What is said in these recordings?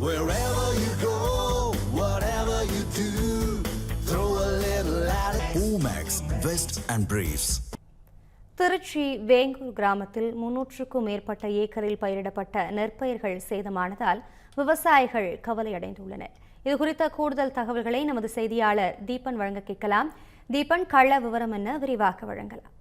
Wherever you go, whatever you do, throw a little at it. Omax, Vest and Briefs. Trichy Vengur கிராமத்தில் முன்னூற்றுக்கும் மேற்பட்ட ஏக்கரில் பயிரிடப்பட்ட நெற்பயிர்கள் சேதமானதால் விவசாயிகள் கவலையடைந்துள்ளனர் இது குறித்த கூடுதல் தகவல்களை நமது செய்தியாளர் தீபன் வழங்க கேட்கலாம் தீபன் கள விவரம் என்ன விரிவாக வழங்கலாம்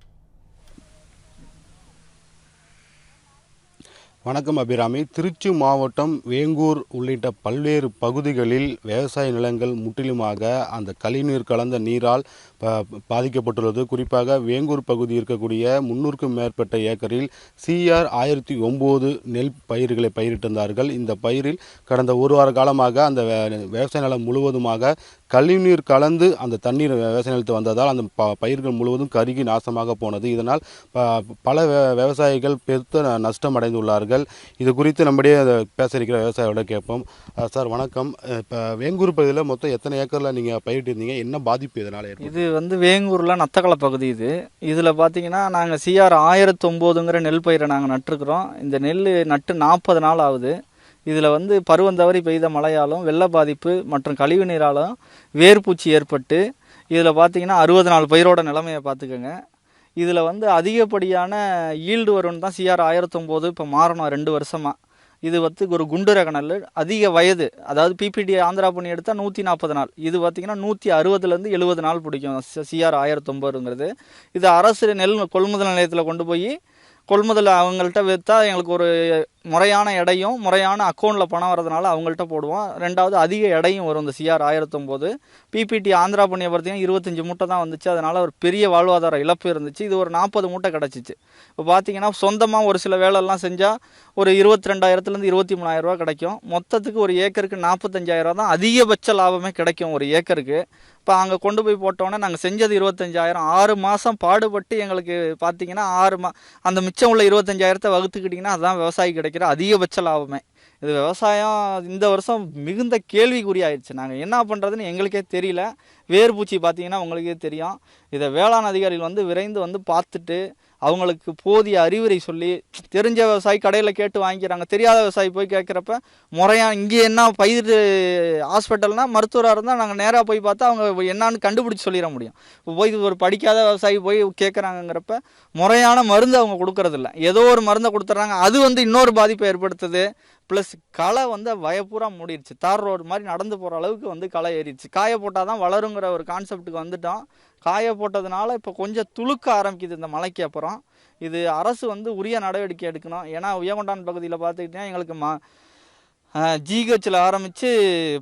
வணக்கம் அபிராமி. திருச்சி மாவட்டம் வேங்கூர் உள்ளிட்ட பல்வேறு பகுதிகளில் விவசாய நிலங்கள் முற்றிலுமாக அந்த கழிவுநீர் கலந்த நீரால் ப- பாதிக்கப்பட்டுள்ளது. குறிப்பாக வேங்கூர் பகுதி இருக்கக்கூடிய முன்னூறுக்கும் மேற்பட்ட ஏக்கரில் சிஆர் ஆயிரத்தி ஒம்பது நெல் பயிர்களை பயிரிட்டிருந்தார்கள். இந்த பயிரில் கடந்த ஒரு வார காலமாக அந்த விவசாய நிலம் முழுவதுமாக கழிவுநீர் கலந்து அந்த தண்ணீர் விவசாய நிலத்து வந்ததால் அந்த ப பயிர்கள் முழுவதும் கருகி நாசமாக போனது. இதனால் ப- பல விவசாயிகள் பெருத்த நஷ்டம் அடைந்துள்ளார்கள். இது குறித்து நம்முடைய அதை பேச இருக்கிற விவசாயியோட கேட்போம் சார் வணக்கம். இப்போ வேங்கூர் பகுதியில் மொத்தம் எத்தனை ஏக்கரில் நீங்கள் பயிரிட்டிருந்தீங்க? என்ன பாதிப்பு இதனால் இது வந்து வேங்கூரில் நத்தக்கலை பகுதி இது. இதில் பார்த்தீங்கன்னா நாங்கள் சிஆர் ஆயிரத்தி ஒம்போதுங்கிற நெல் பயிரை நாங்கள் நட்டுருக்குறோம். இந்த நெல் நட்டு நாற்பது நாள் ஆகுது. இதில் வந்து பருவம் தவறி பெய்த மழையாலும் வெள்ள பாதிப்பு மற்றும் கழிவு நீராலும் வேர்பூச்சி ஏற்பட்டு இதில் பார்த்தீங்கன்னா அறுபது நாள் பயிரோட நிலைமையை பார்த்துக்கோங்க இதில் வந்து அதிகப்படியான ஈல்டு வரும்னு தான் சிஆர் ஆயிரத்தொம்போது இப்போ மாறணும் ரெண்டு வருஷமாக இது வந்து ஒரு குண்டு ரக நெல் அதிக வயது அதாவது பிபிடி ஆந்திரா பண்ணி எடுத்தால் நூற்றி நாற்பது நாள். இது பார்த்தீங்கன்னா நூற்றி அறுபதுலேருந்து எழுபது நாள் பிடிக்கும். சிஆர் ஆயிரத்தொம்பதுங்கிறது. இது அரசு நெல் கொள்முதல் நிலையத்தில் கொண்டு போய் கொள்முதல் அவங்கள்ட்ட விற்றா எங்களுக்கு ஒரு முறையான எடையும் முறையான அக்கௌண்ட்டில் பணம் வரதுனால அவங்கள்ட்ட போடுவோம். ரெண்டாவது அதிக எடையும் வரும் இந்த சிஆர் ஆயிரத்தொம்போது. பிபிடி ஆந்திரா பண்ணியை பார்த்தீங்கன்னா இருபத்தஞ்சி மூட்டை தான் வந்துச்சு. அதனால் ஒரு பெரிய வாழ்வாதார இழப்பு இருந்துச்சு. இது ஒரு நாற்பது மூட்டை கிடச்சிச்சு. இப்போ பார்த்தீங்கன்னா சொந்தமாக ஒரு சில வேலையெல்லாம் செஞ்சால் ஒரு இருபத்தி ரெண்டாயிரத்துலேருந்து இருபத்தி மூணாயிரரூவா கிடைக்கும். மொத்தத்துக்கு ஒரு ஏக்கருக்கு நாற்பத்தஞ்சாயிரரூவா தான் அதிகபட்ச லாபமே கிடைக்கும் ஒரு ஏக்கருக்கு. இப்போ அங்கே கொண்டு போய் போட்டோன்னே நாங்கள் செஞ்சது இருபத்தஞ்சாயிரம். ஆறு மாதம் பாடுபட்டு எங்களுக்கு பார்த்தீங்கன்னா ஆறு மா அந்த மிச்சம் உள்ள இருபத்தஞ்சாயிரத்தை வகுத்துக்கிட்டிங்கன்னா அதுதான் விவசாயி கிடைக்கிற அதிகபட்ச லாபமே. இது விவசாயம் இந்த வருஷம் மிகுந்த கேள்விக்குறி ஆயிடுச்சு. நாங்கள் என்ன பண்ணுறதுன்னு எங்களுக்கே தெரியல. வேர்பூச்சி பார்த்தீங்கன்னா உங்களுக்கே தெரியும். இதை வேளாண் அதிகாரிகள் வந்து விரைந்து வந்து பார்த்துட்டு அவங்களுக்கு போதிய அறிவுரை சொல்லி தெரிஞ்ச விவசாயி கடையில் கேட்டு வாங்கிக்கிறாங்க. தெரியாத விவசாயி போய் கேட்குறப்ப முறையாக இங்கே என்ன பயிர் ஹாஸ்பிட்டல்னால் மருத்துவராக இருந்தால் நாங்கள் நேராக போய் பார்த்தா அவங்க என்னான்னு கண்டுபிடிச்சி சொல்லிட முடியும். இப்போ போய் இது ஒரு படிக்காத விவசாயி போய் கேட்குறாங்கங்கிறப்ப முறையான மருந்து அவங்க கொடுக்கறதில்ல. ஏதோ ஒரு மருந்தை கொடுத்துட்றாங்க. அது வந்து இன்னொரு பாதிப்பை ஏற்படுத்துது. ப்ளஸ் களை வந்து வயப்பூரா மூடிடுச்சு தார் ரோடு மாதிரி நடந்து போகிற அளவுக்கு வந்து களை ஏறிடுச்சு. காய போட்டால் தான் வளருங்கிற ஒரு கான்செப்ட்டுக்கு வந்துட்டோம். காய போட்டதுனால இப்போ கொஞ்சம் துளுக்க ஆரம்பிக்குது இந்த மழைக்கு அப்புறம். இது அரசு வந்து உரிய நடவடிக்கை எடுக்கணும். ஏன்னா உயகொண்டான் பகுதியில் பார்த்துக்கிட்டிங்கன்னா எங்களுக்கு மா ஜிஹெச்சில் ஆரம்பித்து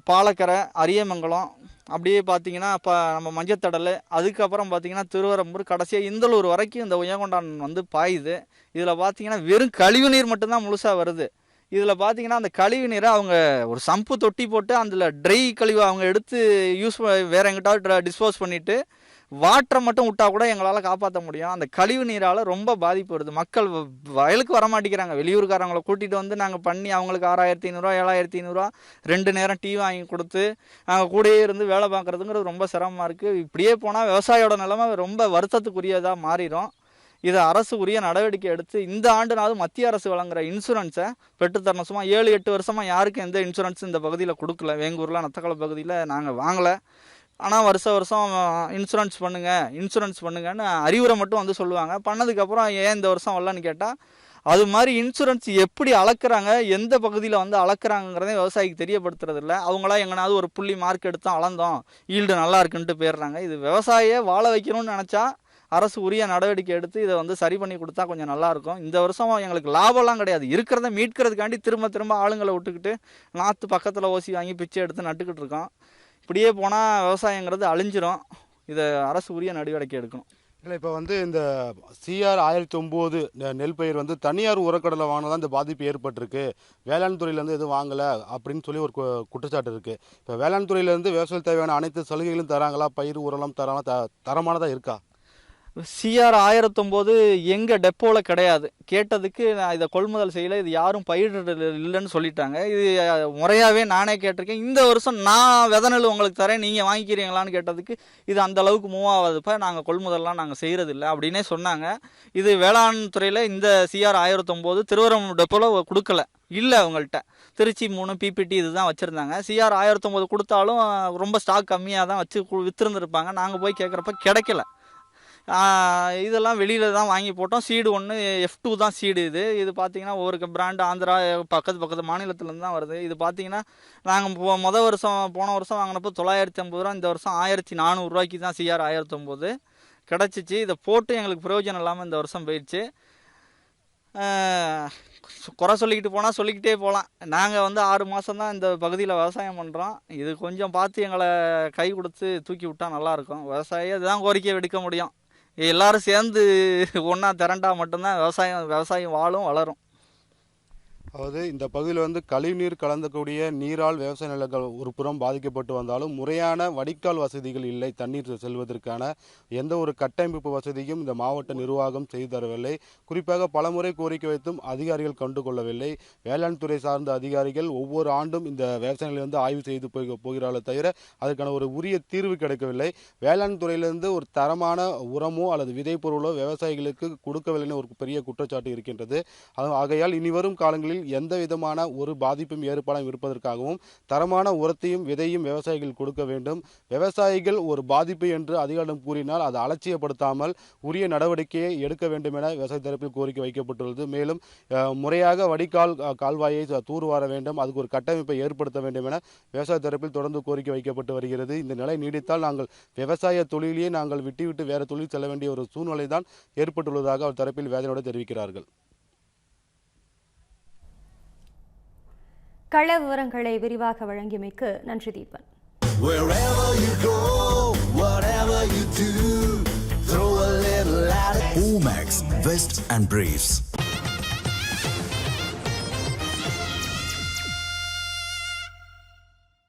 பாலக்கரை அரியமங்கலம் அப்படியே பார்த்தீங்கன்னா இப்போ நம்ம மஞ்சத்தடல் அதுக்கப்புறம் பார்த்தீங்கன்னா திருவரம்பூர் கடைசியாக இந்தலூர் வரைக்கும் இந்த உயகொண்டான் வந்து பாயுது. இதில் பார்த்தீங்கன்னா வெறும் கழிவு நீர் மட்டும்தான் முழுசாக வருது. இதில் பார்த்தீங்கன்னா அந்த கழிவு நீரை அவங்க ஒரு சம்பு தொட்டி போட்டு அதில் ட்ரை கழிவு அவங்க எடுத்து யூஸ் வேற எங்கிட்டாவது டிஸ்போஸ் பண்ணிவிட்டு வாட்டரை மட்டும் விட்டால் கூட எங்களால் காப்பாற்ற முடியும். அந்த கழிவு நீரால் ரொம்ப பாதிப்பு வருது. மக்கள் வ- வயலுக்கு வர மாட்டேங்கிறாங்க. வெளியூர்காரங்களை கூட்டிகிட்டு வந்து நாங்கள் பண்ணி அவங்களுக்கு ஆறாயிரத்தி ஐநூறுரூவா ஏழாயிரத்தி ஐநூறுரூவா ரெண்டு நேரம் டீ வாங்கி கொடுத்து நாங்கள் கூடயே இருந்து வேலை பார்க்குறதுங்கிறது ரொம்ப சிரமமாக இருக்குது இப்படியே போனால் விவசாயியோட நிலைமை ரொம்ப வருத்தத்துக்குரியதாக மாறிடும் இதை அரசு உரிய நடவடிக்கை எடுத்து இந்த ஆண்டுனாவது மத்திய அரசு வழங்குற இன்சூரன்ஸை பெற்றுத்தரணும் சும்மா ஏழு எட்டு வருஷமாக யாருக்கும் எந்த இன்சூரன்ஸ் இந்த பகுதியில் கொடுக்கல. வேங்கூரில் நத்தக்கலை பகுதியில் நாங்கள் வாங்கலை. ஆனால் வருஷ வருஷம் இன்சூரன்ஸ் பண்ணுங்கள் இன்சூரன்ஸ் பண்ணுங்கன்னு அறிவுரை மட்டும் வந்து சொல்லுவாங்க. பண்ணதுக்கப்புறம் ஏன் இந்த வருஷம் வரலன்னு கேட்டால் அது மாதிரி இன்சூரன்ஸ் எப்படி அளக்குறாங்க எந்த பகுதியில் வந்து அளக்குறாங்கிறதே விவசாயிக்கு தெரியப்படுத்துறது இல்லை. அவங்களாம் எங்கனாவது ஒரு புள்ளி மார்க் எடுத்தோம் அளந்தோம் ஈல்டு நல்லா இருக்குன்ட்டு போயிடுறாங்க. இது விவசாயியை வாழ வைக்கணும்னு நினச்சா அரசு உரிய நடவடிக்கை எடுத்து இதை வந்து சரி பண்ணி கொடுத்தா கொஞ்சம் நல்லாயிருக்கும் இந்த வருஷம் எங்களுக்கு லாபம்லாம் கிடையாது. இருக்கிறத மீட்கிறதுக்காண்டி திரும்ப திரும்ப ஆளுங்களை விட்டுக்கிட்டு நாற்று பக்கத்தில் ஓசி வாங்கி பிச்சை எடுத்து நட்டுக்கிட்டு இருக்கோம். இப்படியே போனால் விவசாயங்கிறது அழிஞ்சிரும். இதை அரசு உரிய நடவடிக்கை எடுக்கணும். இல்லை இப்போ வந்து இந்த சிஆர் ஆயிரத்தி ஒம்பது நெல் பயிர் வந்து தனியார் உரக்கடலை வாங்கினா இந்த பாதிப்பு ஏற்பட்டிருக்கு. வேளாண் துறையிலேருந்து எதுவும் வாங்கலை அப்படின்னு சொல்லி ஒரு கு- குற்றச்சாட்டு இருக்குது இப்போ வேளாண் துறையிலேருந்து விவசாயம் தேவையான அனைத்து சலுகைகளும் தராங்களா? பயிர் உரலாம் தராங்களா? த தரமானதாக இருக்கா? சிஆர் ஆயிரத்தொம்போது எங்கள் டெப்போவில் கிடையாது. கேட்டதுக்கு நான் இதை கொள்முதல் செய்யலை. இது யாரும் பயிரிடல இல்லைன்னு சொல்லிட்டாங்க. இது முறையாகவே நானே கேட்டிருக்கேன். இந்த வருஷம் நான் வித நெல் உங்களுக்கு தரேன் நீங்கள் வாங்கிக்கிறீங்களான்னு கேட்டதுக்கு இது அந்த அளவுக்கு மூவ் ஆகாதுப்பா நாங்கள் கொள்முதல்லாம் நாங்கள் செய்கிறதில்ல அப்படின்னே சொன்னாங்க. இது வேளாண் துறையில் இந்த சிஆர் ஆயிரத்தொம்போது திருவரம் டெப்போவில் கொடுக்கல. இல்லை அவங்கள்ட்ட. திருச்சி மூணு பிபிடி இதுதான் வச்சுருந்தாங்க. சிஆர் ஆயிரத்தொம்போது கொடுத்தாலும் ரொம்ப ஸ்டாக் கம்மியாக தான் வச்சு விற்றுருந்துருப்பாங்க நாங்கள் போய் கேட்குறப்ப கிடைக்கல. இதெல்லாம் வெளியில் தான் வாங்கி போட்டோம். சீடு ஒன்று எஃப் டூ தான் சீடு இது. இது பார்த்தீங்கன்னா ஒவ்வொரு பிராண்டு ஆந்திரா பக்கத்து பக்கத்து மாநிலத்துலேருந்து தான் வருது. இது பார்த்தீங்கன்னா நாங்கள் மொதல் வருஷம் போன வருஷம் வாங்கினப்போ தொள்ளாயிரத்தி ஐம்பது ரூபா இந்த வருஷம் ஆயிரத்தி நானூறுரூவாய்க்கு தான் சிஆர் ஆயிரத்தொம்போது கிடச்சிச்சு. இதை போட்டு எங்களுக்கு பிரயோஜனம் இல்லாமல் இந்த வருஷம் போயிடுச்சு. குறை சொல்லிக்கிட்டு போனால் சொல்லிக்கிட்டே போகலாம் நாங்கள் வந்து ஆறு மாதம் தான் இந்த பகுதியில் விவசாயம் பண்ணுறோம் இது கொஞ்சம் பார்த்து எங்களை கை கொடுத்து தூக்கி விட்டால் நல்லாயிருக்கும் விவசாயி இதுதான் கோரிக்கை விடுக்க முடியும். எல்லாரும் சேர்ந்து ஒன்றா திரண்டா மட்டும்தான் விவசாயம் விவசாயம் வாழும் வளரும். அதாவது இந்த பகுதியில் வந்து கழிவுநீர் கலந்தக்கூடிய நீரால் விவசாய நிலங்கள் ஒரு புறம் பாதிக்கப்பட்டு வந்தாலும் முறையான வடிகால் வசதிகள் இல்லை தண்ணீர் செல்வதற்கான எந்த ஒரு கட்டமைப்பு வசதியும் இந்த மாவட்ட நிர்வாகம் செய்து தரவில்லை. குறிப்பாக பலமுறை கோரிக்கை வைத்தும் அதிகாரிகள் கண்டு கொள்ளவில்லை. வேளாண் துறை சார்ந்த அதிகாரிகள் ஒவ்வொரு ஆண்டும் இந்த விவசாய நிலையை வந்து ஆய்வு செய்து போய் போகிறார்கள் தவிர அதற்கான ஒரு உரிய தீர்வு கிடைக்கவில்லை. வேளாண் துறையிலிருந்து ஒரு தரமான உரமோ அல்லது விதைப்பொருளோ விவசாயிகளுக்கு கொடுக்கவில்லைன்னு ஒரு பெரிய குற்றச்சாட்டு இருக்கின்றது. ஆகையால் இனி வரும் காலங்களில் எந்த விதமான ஒரு பாதிப்பும் ஏற்படாமல் இருப்பதற்காகவும் தரமான உரத்தையும் விதையும் விவசாயிகள் கொடுக்க வேண்டும். விவசாயிகள் ஒரு பாதிப்பு என்று அதிகாரிடம் கூறினால் அதை அலட்சியப்படுத்தாமல் உரிய நடவடிக்கையை எடுக்க வேண்டும் என விவசாய தரப்பில் கோரிக்கை வைக்கப்பட்டுள்ளது. மேலும் முறையாக வடிகால் கால்வாயை தூர்வார வேண்டும். அதுக்கு ஒரு கட்டமைப்பை ஏற்படுத்த வேண்டும் என விவசாய தரப்பில் தொடர்ந்து கோரிக்கை வைக்கப்பட்டு வருகிறது. இந்த நிலை நீடித்தால் நாங்கள் விவசாய தொழிலையே நாங்கள் விட்டுவிட்டு வேறு தொழில் செல்ல வேண்டிய ஒரு சூழ்நிலை தான் ஏற்பட்டுள்ளதாக அவர் தரப்பில் வேதனையோடு தெரிவிக்கிறார்கள். கள விவரங்களை விரிவாக வழங்கியமைக்கு நன்றி Deepan Wherever you go, whatever you do, throw a little at it. Omax, Vest and Briefs.